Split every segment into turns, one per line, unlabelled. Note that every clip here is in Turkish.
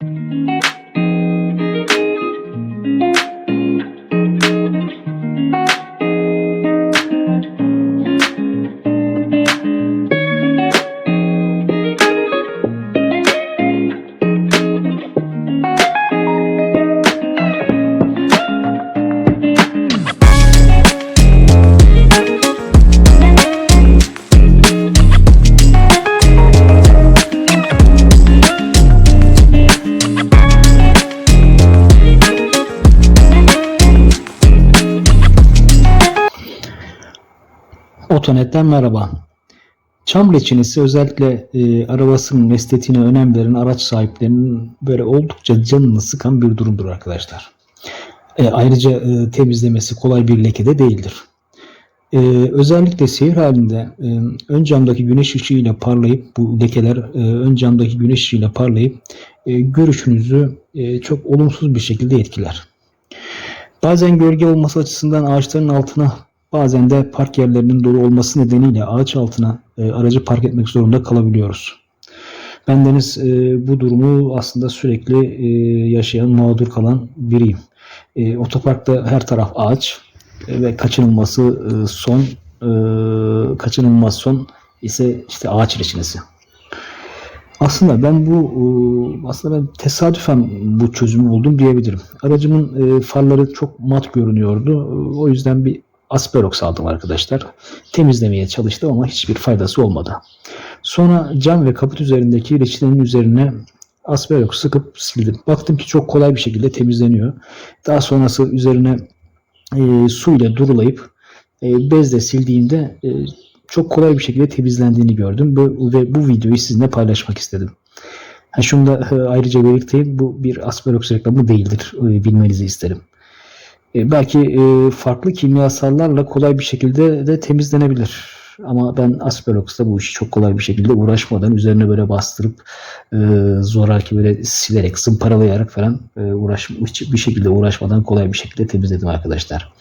Thank you. Otonet'ten merhaba. Çam reçinesi özellikle e, arabasının estetiğine önem veren araç sahiplerinin böyle oldukça canını sıkan bir durumdur arkadaşlar. E, ayrıca e, temizlemesi kolay bir leke de değildir. E, özellikle seyir halinde e, ön camdaki güneş ışığıyla parlayıp bu lekeler e, ön camdaki güneş ışığıyla parlayıp e, görüşünüzü e, çok olumsuz bir şekilde etkiler. Bazen gölge olması açısından ağaçların altına bazen de park yerlerinin dolu olması nedeniyle ağaç altına e, aracı park etmek zorunda kalabiliyoruz. Bendeniz e, bu durumu aslında sürekli e, yaşayan, mağdur kalan biriyim. E, otoparkta her taraf ağaç e, ve kaçınılması e, son e, kaçınılmaz son ise işte ağaç reçinesi. Aslında ben bu e, aslında ben tesadüfen bu çözümü buldum diyebilirim. Aracımın e, farları çok mat görünüyordu. E, O yüzden bir Asperox aldım arkadaşlar. Temizlemeye çalıştım ama hiçbir faydası olmadı. Sonra cam ve kaput üzerindeki reçinenin üzerine Asperox sıkıp sildim. Baktım ki çok kolay bir şekilde temizleniyor. Daha sonrası üzerine e, su ile durulayıp e, bezle sildiğimde e, çok kolay bir şekilde temizlendiğini gördüm Bu- ve bu videoyu sizinle paylaşmak istedim. Ha şunu da e, ayrıca belirteyim. Bu bir Asperox reklamı değildir. E, bilmenizi isterim. E, belki e, farklı kimyasallarla kolay bir şekilde de temizlenebilir. Ama ben Asperox'ta bu işi çok kolay bir şekilde uğraşmadan üzerine böyle bastırıp e, zoraki böyle silerek, zımparalayarak falan e, uğraş, bir şekilde uğraşmadan kolay bir şekilde temizledim arkadaşlar.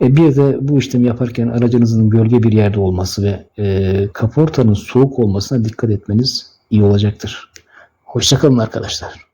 E, bir de bu işlemi yaparken aracınızın gölge bir yerde olması ve e, kaportanın soğuk olmasına dikkat etmeniz iyi olacaktır. Hoşçakalın arkadaşlar.